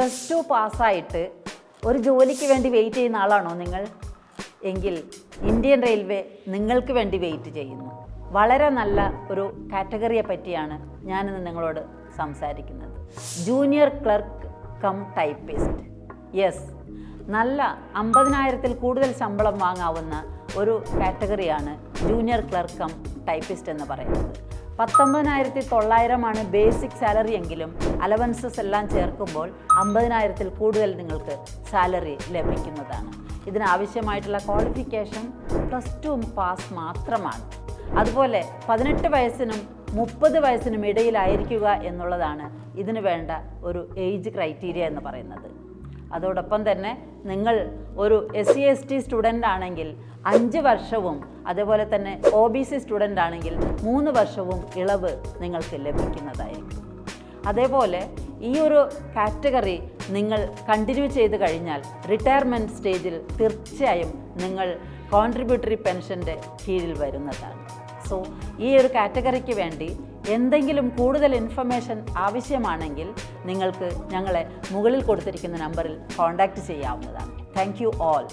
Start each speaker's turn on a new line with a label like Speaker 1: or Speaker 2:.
Speaker 1: Plus two പാസ്സായിട്ട് ഒരു ജോലിക്ക് വേണ്ടി വെയിറ്റ് ചെയ്യുന്ന ആളാണോ നിങ്ങൾ? എങ്കിൽ ഇന്ത്യൻ റെയിൽവേ നിങ്ങൾക്ക് വേണ്ടി വെയിറ്റ് ചെയ്യുന്നു. വളരെ നല്ല ഒരു കാറ്റഗറിയെ പറ്റിയാണ് ഞാനിന്ന് നിങ്ങളോട് സംസാരിക്കുന്നത്. Junior clerk cum typist yes നല്ല അമ്പതിനായിരത്തിൽ കൂടുതൽ ശമ്പളം വാങ്ങാവുന്ന ഒരു കാറ്റഗറിയാണ് ജൂനിയർ ക്ലർക്ക് കം ടൈപ്പിസ്റ്റ് എന്ന് പറയുന്നത്. പത്തൊമ്പതിനായിരത്തി തൊള്ളായിരമാണ് ബേസിക് സാലറി എങ്കിലും അലവൻസസ് എല്ലാം ചേർക്കുമ്പോൾ അമ്പതിനായിരത്തിൽ കൂടുതൽ നിങ്ങൾക്ക് സാലറി ലഭിക്കുന്നതാണ്. ഇതിനാവശ്യമായിട്ടുള്ള ക്വാളിഫിക്കേഷൻ പ്ലസ് ടു പാസ് മാത്രമാണ്. അതുപോലെ പതിനെട്ട് വയസ്സിനും മുപ്പത് വയസ്സിനും ഇടയിലായിരിക്കുക എന്നുള്ളതാണ് ഇതിന് വേണ്ട ഒരു ഏജ് ക്രൈറ്റീരിയ എന്ന് പറയുന്നത്. അതോടൊപ്പം തന്നെ നിങ്ങൾ ഒരു S C S T student ആണെങ്കിൽ അഞ്ച് വർഷവും അതേപോലെ തന്നെ ഒ ബി സി സ്റ്റുഡന്റ് ആണെങ്കിൽ മൂന്ന് വർഷവും ഇളവ് നിങ്ങൾക്ക് ലഭിക്കുന്നതായിരിക്കും. അതേപോലെ ഈ ഒരു കാറ്റഗറി നിങ്ങൾ കണ്ടിന്യൂ ചെയ്ത് കഴിഞ്ഞാൽ റിട്ടയർമെന്റ് സ്റ്റേജിൽ തീർച്ചയായും നിങ്ങൾ കോൺട്രിബ്യൂട്ടറി പെൻഷന്റെ കീഴിൽ വരുന്നതാണ്. സോ ഈ ഒരു കാറ്റഗറിക്ക് വേണ്ടി എന്തെങ്കിലും കൂടുതൽ ഇൻഫർമേഷൻ ആവശ്യമാണെങ്കിൽ നിങ്ങൾക്ക് ഞങ്ങളെ മുകളിൽ കൊടുത്തിരിക്കുന്ന നമ്പറിൽ കോൺടാക്റ്റ് ചെയ്യാവുന്നതാണ്. Thank you all